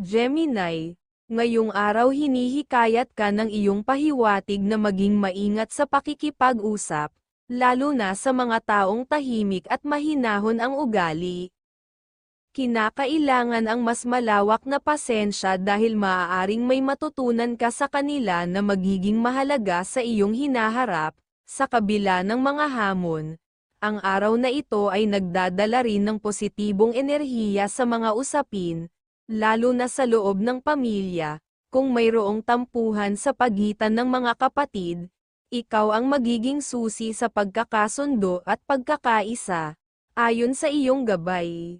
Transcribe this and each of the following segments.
Gemini, ngayong araw hinihikayat ka ng iyong pahiwatig na maging maingat sa pakikipag-usap, lalo na sa mga taong tahimik at mahinahon ang ugali. Kinakailangan ang mas malawak na pasensya dahil maaaring may matutunan ka sa kanila na magiging mahalaga sa iyong hinaharap, sa kabila ng mga hamon. Ang araw na ito ay nagdadala rin ng positibong enerhiya sa mga usapin, lalo na sa loob ng pamilya, kung mayroong tampuhan sa pagitan ng mga kapatid, ikaw ang magiging susi sa pagkakasundo at pagkakaisa, ayon sa iyong gabay.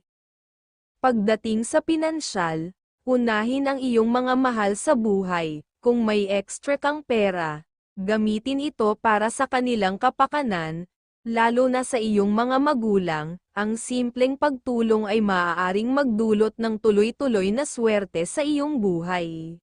Pagdating sa pinansyal, unahin ang iyong mga mahal sa buhay, kung may extra kang pera, gamitin ito para sa kanilang kapakanan, lalo na sa iyong mga magulang, ang simpleng pagtulong ay maaaring magdulot ng tuloy-tuloy na swerte sa iyong buhay.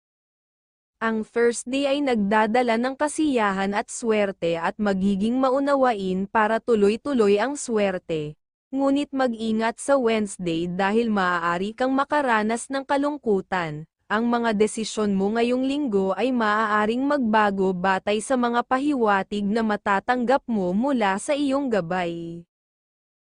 Ang Thursday ay nagdadala ng kasiyahan at swerte at magiging maunawain para tuloy-tuloy ang swerte. Ngunit mag-ingat sa Wednesday dahil maaari kang makaranas ng kalungkutan. Ang mga desisyon mo ngayong linggo ay maaaring magbago batay sa mga pahiwatig na matatanggap mo mula sa iyong gabay.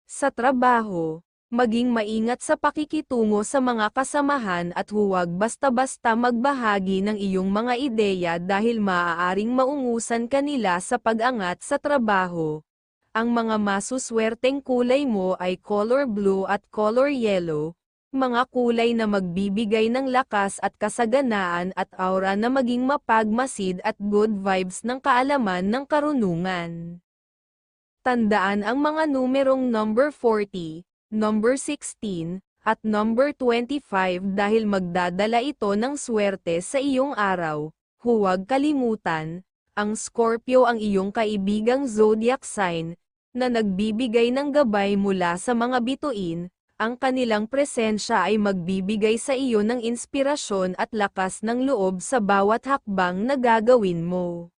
Sa trabaho, maging maingat sa pakikitungo sa mga kasamahan at huwag basta-basta magbahagi ng iyong mga ideya dahil maaaring maungusan kanila sa pag-angat sa trabaho. Ang mga masuswerteng kulay mo ay color blue at color yellow, mga kulay na magbibigay ng lakas at kasaganaan at aura na maging mapagmasid at good vibes ng kaalaman ng karunungan. Tandaan ang mga numerong number 40, number 16, at number 25 dahil magdadala ito ng swerte sa iyong araw. Huwag kalimutan, ang Scorpio ang iyong kaibigang zodiac sign, na nagbibigay ng gabay mula sa mga bituin, ang kanilang presensya ay magbibigay sa iyo ng inspirasyon at lakas ng loob sa bawat hakbang na gagawin mo.